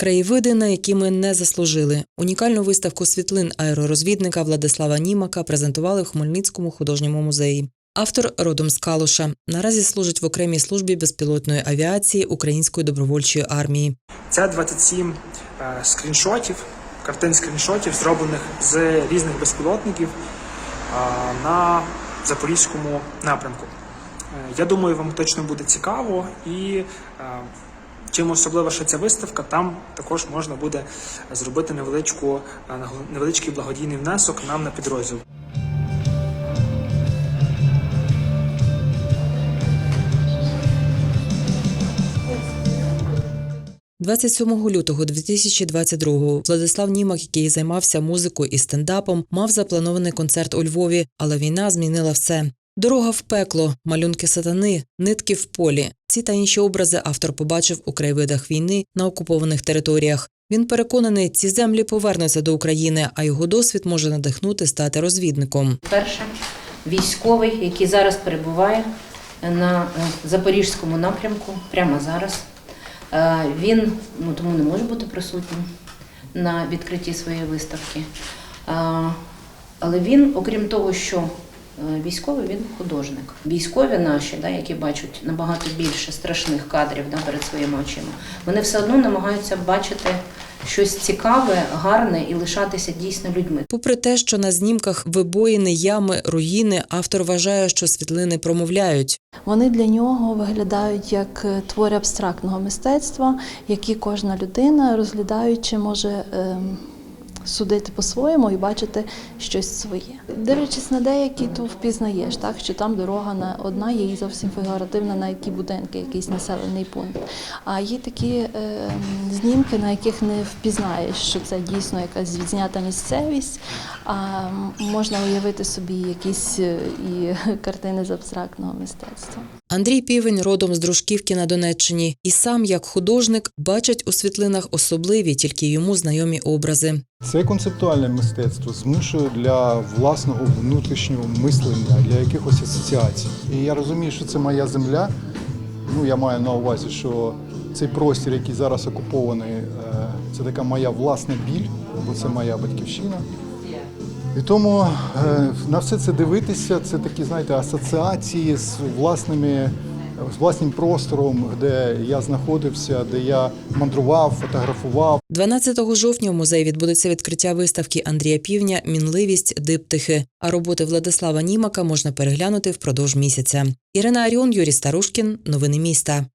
Краєвиди, на які ми не заслужили. Унікальну виставку світлин аеророзвідника Владислава Німака презентували в Хмельницькому художньому музеї. Автор родом з Калуша. Наразі служить в окремій службі безпілотної авіації Української добровольчої армії. Це 27 е, скріншотів, картин скріншотів, зроблених з різних безпілотників е, на запорізькому напрямку. Е, Я думаю, вам точно буде цікаво і чим особлива ще ця виставка, там також можна буде зробити невеличку, е, невеличкий благодійний внесок нам на підрозділ. 27 лютого 2022-го Владислав Німак, який займався музикою і стендапом, мав запланований концерт у Львові, але війна змінила все. Дорога в пекло, малюнки сатани, нитки в полі. Ці та інші образи автор побачив у краєвидах війни на окупованих територіях. Він переконаний, ці землі повернуться до України, а його досвід може надихнути стати розвідником. Перше, військовий, який зараз перебуває на е, запорізькому напрямку, прямо зараз. Е, Він ну, тому не може бути присутнім на відкритті своєї виставки. Е, Але він, окрім того, що військовий, він художник. Військові наші, да, які бачать набагато більше страшних кадрів да, перед своїми очима, вони все одно намагаються бачити щось цікаве, гарне і лишатися дійсно людьми. Попри те, що на знімках вибоїни, ями, руїни, автор вважає, що світлини промовляють. Вони для нього виглядають як е, твори абстрактного мистецтва, які кожна людина, розглядаючи, може ем, судити по-своєму і бачити щось своє. Дивлячись на деякі, то впізнаєш, так що там дорога на одна є і зовсім фігуративна, на які будинки, якийсь населений пункт. А є такі ем, знімки, на яких не впізнаєш, що це дійсно якась відзнята місцевість, а можна уявити собі якісь е, і картини з абстрактного мистецтва. Андрій Півень родом з Дружківки на Донеччині, і сам, як художник, бачить у світлинах особливі, тільки йому знайомі образи. Це концептуальне мистецтво змушує для власного внутрішнього мислення, для якихось асоціацій. І я розумію, що це моя земля. Ну, я маю на увазі, що цей простір, який зараз окупований, е, це така моя власна біль, бо це моя батьківщина. І тому е, на все це дивитися, це такі, знаєте, асоціації з власними. З власним простором, де я знаходився, де я мандрував, фотографував. 12 жовтня в музеї відбудеться відкриття виставки Андрія Півня Мінливість диптихи. А роботи Владислава Німака можна переглянути впродовж місяця. Ірина Аріон, Юрій Старушкін. Новини міста.